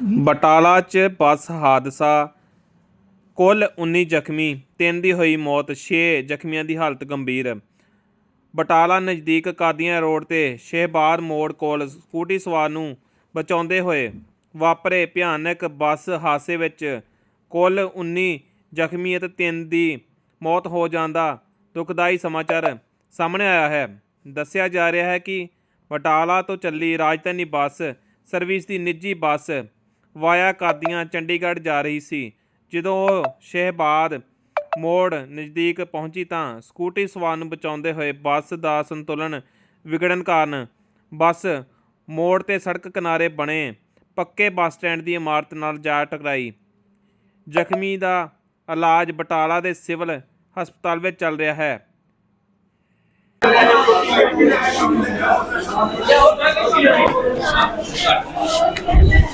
ਬਟਾਲਾ 'ਚ ਬੱਸ ਹਾਦਸਾ। ਕੁੱਲ 19 ਜ਼ਖਮੀ, ਤਿੰਨ ਦੀ ਹੋਈ ਮੌਤ 6 ਜ਼ਖਮੀਆਂ ਦੀ ਹਾਲਤ ਗੰਭੀਰ। ਬਟਾਲਾ ਨਜ਼ਦੀਕ ਕਾਦੀਆਂ ਰੋਡ ਤੇ ਸ਼ਹਿਬਾਰ ਮੋੜ ਕੋਲ ਸਕੂਟੀ ਸਵਾਰ ਨੂੰ ਬਚਾਉਂਦੇ ਹੋਏ ਵਾਪਰੇ ਭਿਆਨਕ ਬੱਸ ਹਾਦਸੇ ਵਿੱਚ ਕੁੱਲ 19 ਜ਼ਖਮੀ ਅਤੇ ਤਿੰਨ ਦੀ ਮੌਤ ਹੋ ਜਾਂਦਾ ਦੁਖਦਾਈ ਸਮਾਚਾਰ ਸਾਹਮਣੇ ਆਇਆ ਹੈ। ਦੱਸਿਆ ਜਾ ਰਿਹਾ ਹੈ ਕਿ ਬਟਾਲਾ ਤੋਂ ਚੱਲੀ ਰਾਜਧਾਨੀ ਬੱਸ ਸਰਵਿਸ ਦੀ ਨਿੱਜੀ ਬੱਸ ਵਾਇਆ ਕਾਦੀਆਂ ਚੰਡੀਗੜ੍ਹ ਜਾ ਰਹੀ ਸੀ। ਜਦੋਂ ਉਹ ਸ਼ਹਿਬਾਦ ਮੋੜ ਨਜ਼ਦੀਕ ਪਹੁੰਚੀ ਤਾਂ ਸਕੂਟੀ ਸਵਾਰ ਨੂੰ ਬਚਾਉਂਦੇ ਹੋਏ ਬੱਸ ਦਾ ਸੰਤੁਲਨ ਵਿਗੜਨ ਕਾਰਨ ਬੱਸ ਮੋੜ ਤੇ ਸੜਕ ਕਿਨਾਰੇ ਬਣੇ ਪੱਕੇ ਬੱਸ ਸਟੈਂਡ ਦੀ ਇਮਾਰਤ ਨਾਲ ਜਾ ਟਕਰਾਈ। ਜ਼ਖਮੀ ਦਾ ਇਲਾਜ ਬਟਾਲਾ ਦੇ ਸਿਵਲ ਹਸਪਤਾਲ ਵਿੱਚ ਚੱਲ ਰਿਹਾ ਹੈ।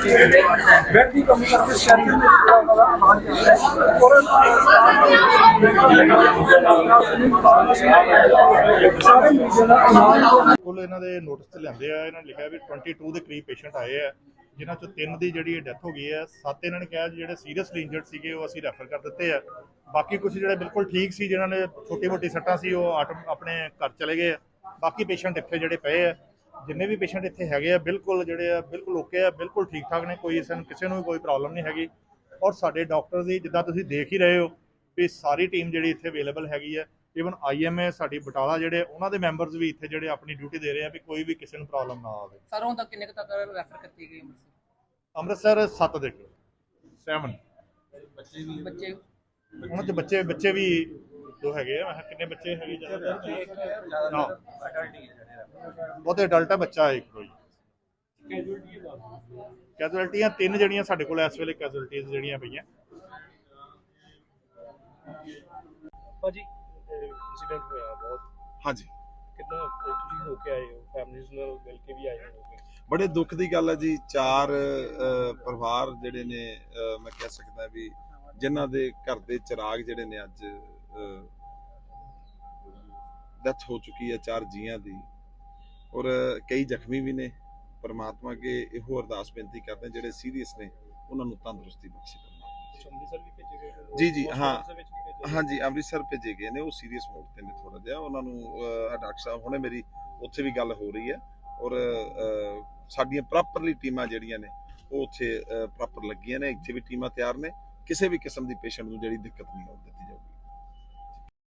ਬੈਡ ਦੀ ਕਮੀ ਕਰਕੇ ਸ਼ੈਡਿਊਲ ਵਿੱਚ ਜਿਹੜਾ ਦਾ ਹਾਲ ਜਾਂਦਾ ਹੈ ਔਰ ਸਾਰੇ ਇਹਨਾਂ ਦੇ ਨੋਟਿਸ ਤੇ ਲਿਆਂਦੇ ਆ, ਇਹਨਾਂ ਨੇ ਲਿਖਿਆ ਵੀ 22 ਦੇ ਕਰੀਬ ਪੇਸ਼ੈਂਟ ਆਏ ਆ, ਜਿਨ੍ਹਾਂ ਚੋਂ ਤਿੰਨ ਦੀ ਜਿਹੜੀ ਡੈਥ ਹੋ ਗਈ ਹੈ ਸੱਤ ਇਹਨਾਂ ਨੇ ਕਿਹਾ ਜਿਹੜੇ ਸੀਰੀਅਸਲੀ ਇੰਜਰਡ ਸੀਗੇ ਉਹ ਅਸੀਂ ਰੈਫਰ ਕਰ ਦਿੱਤੇ ਆ। ਬਾਕੀ ਕੁਝ ਜਿਹੜੇ ਬਿਲਕੁਲ ਠੀਕ ਸੀ, ਜਿਨ੍ਹਾਂ ਨੇ ਛੋਟੀ ਮੋਟੀ ਸੱਟਾਂ ਸੀ, ਉਹ ਆਟੋ- ਆਪਣੇ ਘਰ ਚਲੇ ਗਏ ਆ। ਬਾਕੀ ਪੇਸ਼ੈਂਟ ਇੱਥੇ ਜਿਹੜੇ ਪਏ ਆ। ਜਿੰਨੇ ਵੀ ਪੇਸ਼ੈਂਟ ਇੱਥੇ ਹੈਗੇ ਆ ਬਿਲਕੁਲ ਜਿਹੜੇ ਆ ਬਿਲਕੁਲ ਓਕੇ ਆ ਬਿਲਕੁਲ ਠੀਕ ਠਾਕ ਨੇ ਕੋਈ ਸਾਨੂੰ ਕਿਸੇ ਨੂੰ ਵੀ ਕੋਈ ਪ੍ਰੋਬਲਮ ਨਹੀਂ ਹੈਗੀ। ਔਰ ਸਾਡੇ ਡਾਕਟਰ ਦੀ ਜਿੱਦਾਂ ਤੁਸੀਂ ਦੇਖ ਹੀ ਰਹੇ ਹੋ ਵੀ ਸਾਰੀ ਟੀਮ ਜਿਹੜੀ ਇੱਥੇ ਅਵੇਲੇਬਲ ਹੈਗੀ ਹੈ ਇਵਨ ਆਈਐਮਏ ਸਾਡੀ ਬਟਾਲਾ ਜਿਹੜੇ ਉਹਨਾਂ ਦੇ ਮੈਂਬਰਸ ਵੀ ਇੱਥੇ ਜਿਹੜੇ ਆਪਣੀ ਡਿਊਟੀ ਦੇ ਰਹੇ ਆ ਵੀ ਕੋਈ ਵੀ ਕਿਸੇ ਨੂੰ ਪ੍ਰੋਬਲਮ ਨਾ ਆਵੇ। ਸਰ ਹੁਣ ਤੱਕ ਕਿੰਨੇ ਕੁ ਤੱਕ ਰੈਫਰ ਕੀਤੀ ਗਈ ਅੰਮ੍ਰਿਤਸਰ? 7 ਦੇਖੋ 7 ਬੱਚੇ ਉਹਨਾਂ ਚ ਬੱਚੇ ਬੱਚੇ ਵੀ ਦੋ ਹੈਗੇ ਆ। ਮੈਂ ਕਿਹਾ ਕਿੰਨੇ ਬੱਚੇ ਹੈਗੇ? ਜ਼ਿਆਦਾ ਨਾ। ਬਹੁਤੇ ਅਡਲਟ ਆ ਬੱਚਾ ਹੈ ਇੱਕ ਕੋਈ ਕੈਜੁਅਲਟੀਆਂ ਤਿੰਨ ਜਿਹੜੀਆਂ ਸਾਡੇ ਕੋਲ ਇਸ ਵੇਲੇ ਕੈਜੁਅਲਟੀਆਂ ਜਿਹੜੀਆਂ ਪਈਆਂ। ਭਾਜੀ ਇਨਸੀਡੈਂਟ ਹੋਇਆ ਬਹੁਤ। ਹਾਂਜੀ। ਕਿੰਨਾ ਤੁਸੀਂ ਹੋ ਕੇ ਆਏ ਹੋ? ਫੈਮਿਲੀਜ਼ ਨਾਲ ਮਿਲ ਕੇ ਵੀ ਆਏ ਹੋ ਬੜੇ ਦੁੱਖ ਦੀ ਗੱਲ ਹੈ ਜੀ। ਚਾਰ ਪਰਿਵਾਰ ਜਿਹੜੇ ਨੇ ਮੈਂ ਕਹਿ ਸਕਦਾ ਵੀ ਜਿਨ੍ਹਾਂ ਦੇ ਘਰ ਦੇ ਚਿਰਾਗ ਜਿਹੜੇ ਨੇ ਅੱਜ ਡੈਥ ਹੋ ਚੁੱਕੀ ਹੈ ਚਾਰ ਜੀਆਂ ਦੀ। ਔਰ ਕਈ ਜ਼ਖਮੀ ਵੀ ਨੇ। ਪਰਮਾਤਮਾ ਅੱਗੇ ਇਹੋ ਅਰਦਾਸ ਬੇਨਤੀ ਕਰਦੇ ਜਿਹੜੇ ਸੀਰੀਅਸ ਨੇ ਉਹਨਾਂ ਨੂੰ ਤੰਦਰੁਸਤੀ ਬਖਸ਼ੇ ਜੀ, ਜੀ, ਹਾਂ। ਹਾਂਜੀ ਅੰਮ੍ਰਿਤਸਰ ਭੇਜੇ ਗਏ ਨੇ ਉਹ ਸੀਰੀਅਸ ਮੋਡ ਤੇ ਨੇ ਥੋੜਾ ਜਿਹਾ। ਉਹਨਾਂ ਨੂੰ ਡਾਕਟਰ ਸਾਹਿਬ ਹੁਣੇ ਮੇਰੀ ਉੱਥੇ ਵੀ ਗੱਲ ਹੋ ਰਹੀ ਹੈ। ਔਰ ਸਾਡੀਆਂ ਪ੍ਰੋਪਰਲੀ ਟੀਮਾਂ ਜਿਹੜੀਆਂ ਨੇ ਉਹ ਉੱਥੇ ਪ੍ਰੋਪਰ ਲੱਗੀਆਂ ਨੇ। ਇੱਥੇ ਵੀ ਟੀਮਾਂ ਤਿਆਰ ਨੇ। ਕਿਸੇ ਵੀ ਕਿਸਮ ਦੀ ਪੇਸ਼ੈਂਟ ਨੂੰ ਜਿਹੜੀ ਦਿੱਕਤ ਨਹੀਂ ਆਉਣ ਦਿੱਤੀ ਜਾਊਗੀ।